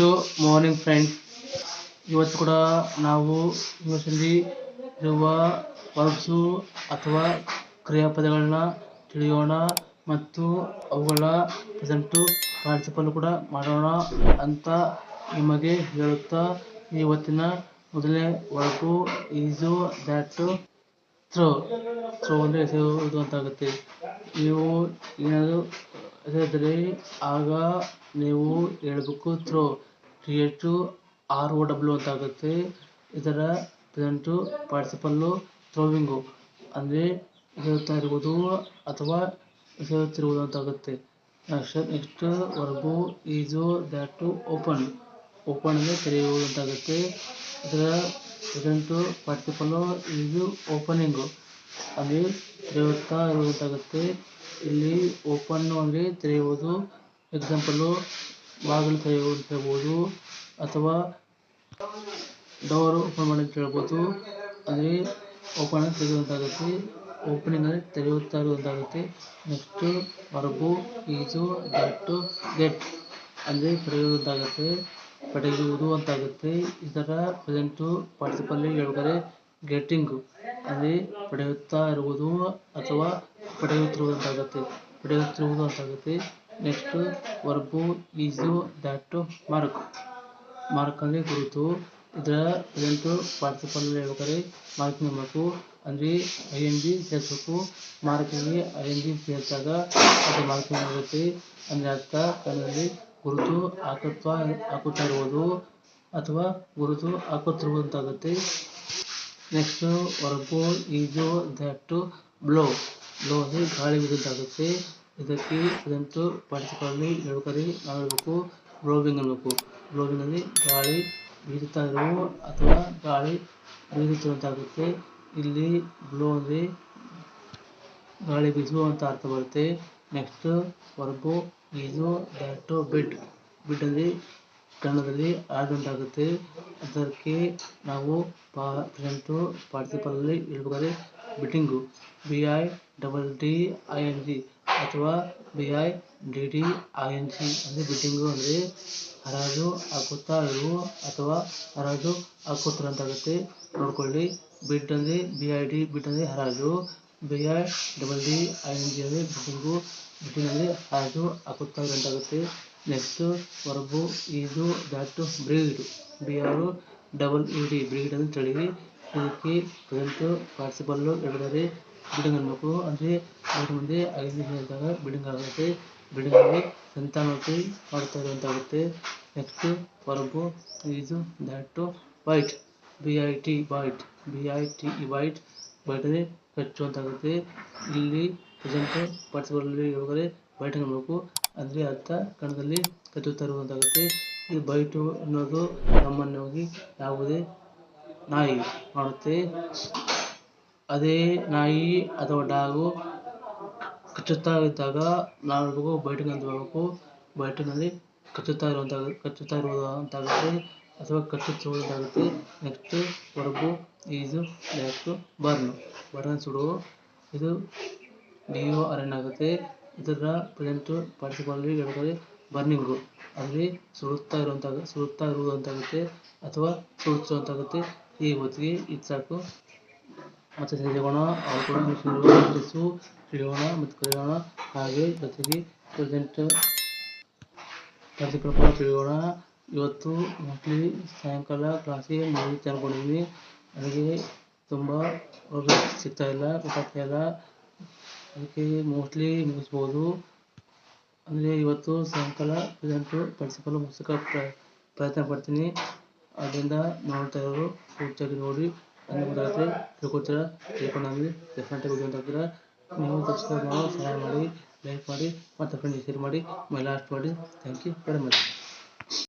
Good morning friends ಇವತ್ತು ಕೂಡ ನಾವು ಇಂಗ್ಲೀಷಲ್ಲಿ ಇರುವ ವರ್ಬ್ಸು ಅಥವಾ ಕ್ರಿಯಾಪದಗಳನ್ನ ತಿಳಿಯೋಣ ಮತ್ತು ಅವುಗಳ ಪ್ರೆಸೆಂಟು ಪಾರ್ಟಿಸಿಪಲ್ ಕೂಡ ಮಾಡೋಣ ಅಂತ ನಿಮಗೆ ಹೇಳುತ್ತಾ ಇವತ್ತಿನ ಮೊದಲನೇ verb is that throw throw ಅಂದರೆ ಎಸೆಯುವುದು ಅಂತಾಗುತ್ತೆ. ನೀವು ಏನಾದರೂ ಎಸೆದರೆ ಆಗ ನೀವು ಹೇಳಬೇಕು throw T H R O W ಅಂತ ಆಗುತ್ತೆ ಇದರ ಪ್ರೆಸೆಂಟು ಪಾರ್ಟಿಸಿಪಲ್ಲು ಥ್ರೋವಿಂಗು ಅಂದರೆ ಎಸೆಯುತ್ತಾ ಇರುವುದು ಅಥವಾ ಎಸೆಯುತ್ತಿರುವುದು ಅಂತಾಗುತ್ತೆ. Next next verb is that open open ಅಂದರೆ ತೆರೆಯುವುದು ಅಂತಾಗುತ್ತೆ. ಇದರ ಪ್ರೆಸೆಂಟು ಪಾರ್ಟಿಸಿಪಲ್ಲು ಈಸು ಓಪನಿಂಗು ಅಂದರೆ ತೆರೆಯುತ್ತಾ ಇರುವುದಾಗುತ್ತೆ ಇಲ್ಲಿ ಓಪನ್ ಅಂದರೆ ತೆರೆಯುವುದು. ಎಕ್ಸಾಂಪಲ್ಲು ಬಾಗಿಲು ತೆಗೆಯುವುದು ಅಂತ ಹೇಳ್ಬೋದು ಅಥವಾ ಡೋರ್ ಓಪನ್ ಮಾಡಿ ಅಂತ ಹೇಳ್ಬೋದು. ಅಂದರೆ ಓಪನ್ ಅಂತ ತೆರೆಯುವಂತಾಗುತ್ತೆ ಓಪನಿಂಗ್ ಅಂದರೆ ತೆರೆಯುತ್ತಾ ಇರುವಂತಾಗುತ್ತೆ. Next verb is that get ಅಂದರೆ ಪಡೆಯುವುದಾಗುತ್ತೆ ಪಡೆಯುವುದು ಅಂತಾಗುತ್ತೆ. ಇದರ ಪ್ರೆಸೆಂಟು ಪಾರ್ಟಿಸಿಪಲ್ ಹೇಳ್ಬೇಕಾದ್ರೆ ಗೆಟ್ಟಿಂಗು ಅಂದರೆ ಪಡೆಯುತ್ತಾ ಇರುವುದು ಅಥವಾ ಪಡೆಯುತ್ತಿರುವುದು ಅಂತಾಗುತ್ತೆ ಪಡೆಯುತ್ತಿರುವುದು ಅಂತಾಗುತ್ತೆ. Next verb is mark mark ಅಂದರೆ ಗುರುತು ಇದರ ಪ್ರೆಸೆಂಟು ಪಾರ್ಟಿಸಿಪಲ್ ಹೇಳ್ಬೇಕಾದ್ರೆ ಮಾರ್ಕ್ ಮಾಡಬೇಕು ಅಂದರೆ ಐ ಎನ್ ಜಿ ಸೇರಿಸ್ಬೇಕು ಮಾರ್ಕಿಂಗ್ಗೆ ಐ ಎನ್ ಜಿ ಸೇರಿಸಿದಾಗ ಅದು ಮಾರ್ಕಿಂಗ್ ಆಗುತ್ತೆ ಅಂದರೆ ಅರ್ಥ ಕನ್ನಡದಲ್ಲಿ ಗುರುತು ಹಾಕುತ್ತಾ ಹಾಕುತ್ತಾ ಇರುವುದು ಅಥವಾ ಗುರುತು ಹಾಕುತ್ತಿರುವುದು ಅಂತಾಗುತ್ತೆ next verb is that blow blow ಅಂದರೆ ಗಾಳಿ ಬೀಸುವಂತಾಗುತ್ತೆ ಇದಕ್ಕೆ ಇದಂತೂ ಪಡಿಸಿಕೊಳ್ಳಿ, ನಡುಕರಿ ನಾವು ಹೇಳಬೇಕು ಬ್ಲೋವಿಂಗ್ ಅನ್ನಬೇಕು. ಬ್ಲೋವಿಂಗ್ ಅಂದರೆ ಗಾಳಿ ಬೀರುತ್ತಾ ಅಥವಾ ಗಾಳಿ ಬೀರುತ್ತಿರುವಂತಾಗುತ್ತೆ, ಇಲ್ಲಿ ಬ್ಲೋ ಅಂದರೆ ಗಾಳಿ ಬೀಸುವ ಅರ್ಥ ಬರುತ್ತೆ. ನೆಕ್ಸ್ಟ್, ವರ್ಬು ಈಸು ದಟ್ಟು ಬಿಡ್. ಬಿಡ್ ಅಂದರೆ ಕನ್ನಡದಲ್ಲಿ ಆಡುಂಟಾಗುತ್ತೆ ಅದಕ್ಕೆ ನಾವು ಪಾ ಪ್ರೆಸೆಂಟು ಪಾರ್ಟಿಸಿಪಲಲ್ಲಿ ಹೇಳ್ಬೇಕಾದ್ರೆ bidding. B I double D I N G ಅಥವಾ B I D D I N G ಅಂದರೆ ಬಿಟ್ಟಿಂಗು ಅಂದರೆ ಹರಾಜು ಹಾಕುತ್ತಾ ಇರು ಅಥವಾ ಹರಾಜು ಹಾಕುತ್ತಿರುವಂತಾಗುತ್ತೆ ನೋಡ್ಕೊಳ್ಳಿ. ಬಿಡ್ ಅಂದರೆ ಬಿ ಐ ಡಿ ಬಿಡ್ ಅಂದರೆ ಹರಾಜು. B I double D I N G ಅಂದರೆ ಬಿಟ್ಟಿಂಗು. ಬಿಟ್ಟಿನಲ್ಲಿ ಹರಾಜು ಹಾಕುತ್ತಾ ಇರುವಂತಾಗುತ್ತೆ. ನೆಕ್ಸ್ಟು ವರ್ಬು ಇದು that breed. B R double E D breed ಅಂತ ಹೇಳಿ ಇದಕ್ಕೆ ಪ್ರೆಸೆಂಟು ಪಾರ್ಟಿಸಿಪಲ್ಲು ಹೇಳಿದರೆ ಬಿಲ್ಡಿಂಗ್ ಅನ್ಬೇಕು ಅಂದರೆ ಎರಡು ಮುಂದೆ, ಐದು ಹೇಳಿದಾಗ ಬಿಲ್ಡಿಂಗ್ ಆಗುತ್ತೆ ಬಿಲ್ಡಿಂಗಲ್ಲಿ ಸಂತಾನೋತ್ಪತ್ತಿ ಮಾಡ್ತಾ ಇರುವಂತಾಗುತ್ತೆ ನೆಕ್ಸ್ಟ್, ವರ್ಬು ಇದು that bite B I T bite B I T bite bite ಅಂದರೆ ಕಚ್ಚುವಂತಾಗುತ್ತೆ. ಇಲ್ಲಿ ಪ್ರೆಸೆಂಟು ಪಾರ್ಟಿಸಿಪಲ್ಲಿ ಹೇಳಿದರೆ ವೈಟ್ ಅನ್ನಬೇಕು ಅಂದರೆ ಅರ್ಥ ಕನ್ನಡದಲ್ಲಿ ಕಚ್ಚುತ್ತಾ ಇರುವಂತಾಗುತ್ತೆ ಈ ಬೈಟು ಅನ್ನೋದು ಸಾಮಾನ್ಯವಾಗಿ ಯಾವುದೇ ನಾಯಿ ಮಾಡುತ್ತೆ. ಅದೇ ನಾಯಿ ಅಥವಾ ಡಾಗು ಕಚ್ಚುತ್ತಾ ಇದ್ದಾಗ ನಾವು ಬೈಟಿಗೆ ಅಂತ ಹೇಳ್ಬೇಕು. ಬೈಟಿಂಗ್ ಕಚ್ಚುತ್ತಾ ಇರುವಂತ, ಕಚ್ಚುತ್ತಾ ಇರುವುದು ಅಂತಾಗುತ್ತೆ ಅಥವಾ ಕಚ್ಚುತ್ತಿರುವುದಾಗುತ್ತೆ ನೆಕ್ಸ್ಟ್ ಕೊರಗು ಈಜು ನೆಕ್ಸ್ಟು ಬರ್ನ್. ಬರ್ನ್ ಸುಡು. ಇದು ಡಿ ಅರಣ್ಯ ಆಗುತ್ತೆ. ಇದರ ಪ್ರೆಸೆಂಟು ಪಾರ್ಟಿಸಿಪಲ್ಲಿ ಹೇಳ್ಬೇಕಾದ್ರೆ ಬರ್ನಿಂಗು ಅಲ್ಲಿ ಸುಡುತ್ತಾ ಇರುವಂತ ಸುಡುತ್ತಾ ಇರುವುದು ಅಂತಾಗುತ್ತೆ, ಅಥವಾ ಸುಡುತ್ತಿರುವಂತಾಗುತ್ತೆ ಈ ಹೊತ್ತಿಗೆ ಇದು ಸಾಕು. ಮತ್ತೆ ಅವ್ರು ಕೂಡ ಇಂಗ್ಲೀಷು ತಿಳಿಯೋಣ ಮತ್ತು ಕಲಿಯೋಣ. ಹಾಗೆ ಜೊತೆಗೆ ಪ್ರೆಸೆಂಟ್ ಪಾರ್ಟಿಸಿಪಲ್ ತಿಳಿಯೋಣ. ಇವತ್ತು ಮೋಸ್ಟ್ಲಿ ಸಾಯಂಕಾಲ ಕ್ಲಾಸಿಗೆ ಮೂವಿ ಅಂದ್ಕೊಂಡಿದ್ದೀನಿ ನನಗೆ ತುಂಬ ಸಿಗ್ತಾ ಇಲ್ಲ, ಗೊತ್ತಾಗ್ತಾ ಇಲ್ಲ. ಅದಕ್ಕೆ ಮೋಸ್ಟ್ಲಿ ಮುಗಿಸ್ಬೋದು. ಅಂದರೆ ಇವತ್ತು ಸಾಯಂಕಾಲ ಪ್ರೆಸೆಂಟು ಪ್ರಿನ್ಸಿಪಲ್ ಮುಗಿಸೋಕೆ ಪ್ರಯತ್ನ ಪಡ್ತೀನಿ. ಅದರಿಂದ ನೋಡ್ತಾ ಇರೋರು ಪೂರ್ತಿಯಾಗಿ ನೋಡಿ. ಗೊತ್ತಾಗುತ್ತೆ ತಿಳ್ಕೊತೀರ? ತಿಳ್ಕೊಂಡು ಡೆಫಿನೆಟಾಗಿ ಅಂತ ನೀವು ತಕ್ಷಣ ಸಹಾಯ ಮಾಡಿ ಲೈಕ್ ಮಾಡಿ, ಮತ್ತು ಫ್ರೆಂಡ್ಸ್ ಶೇರ್ ಮಾಡಿ ಲಾಸ್ಟ್ ಮಾಡಿ ಥ್ಯಾಂಕ್ ಯು ವೆರಿ ಮಚ್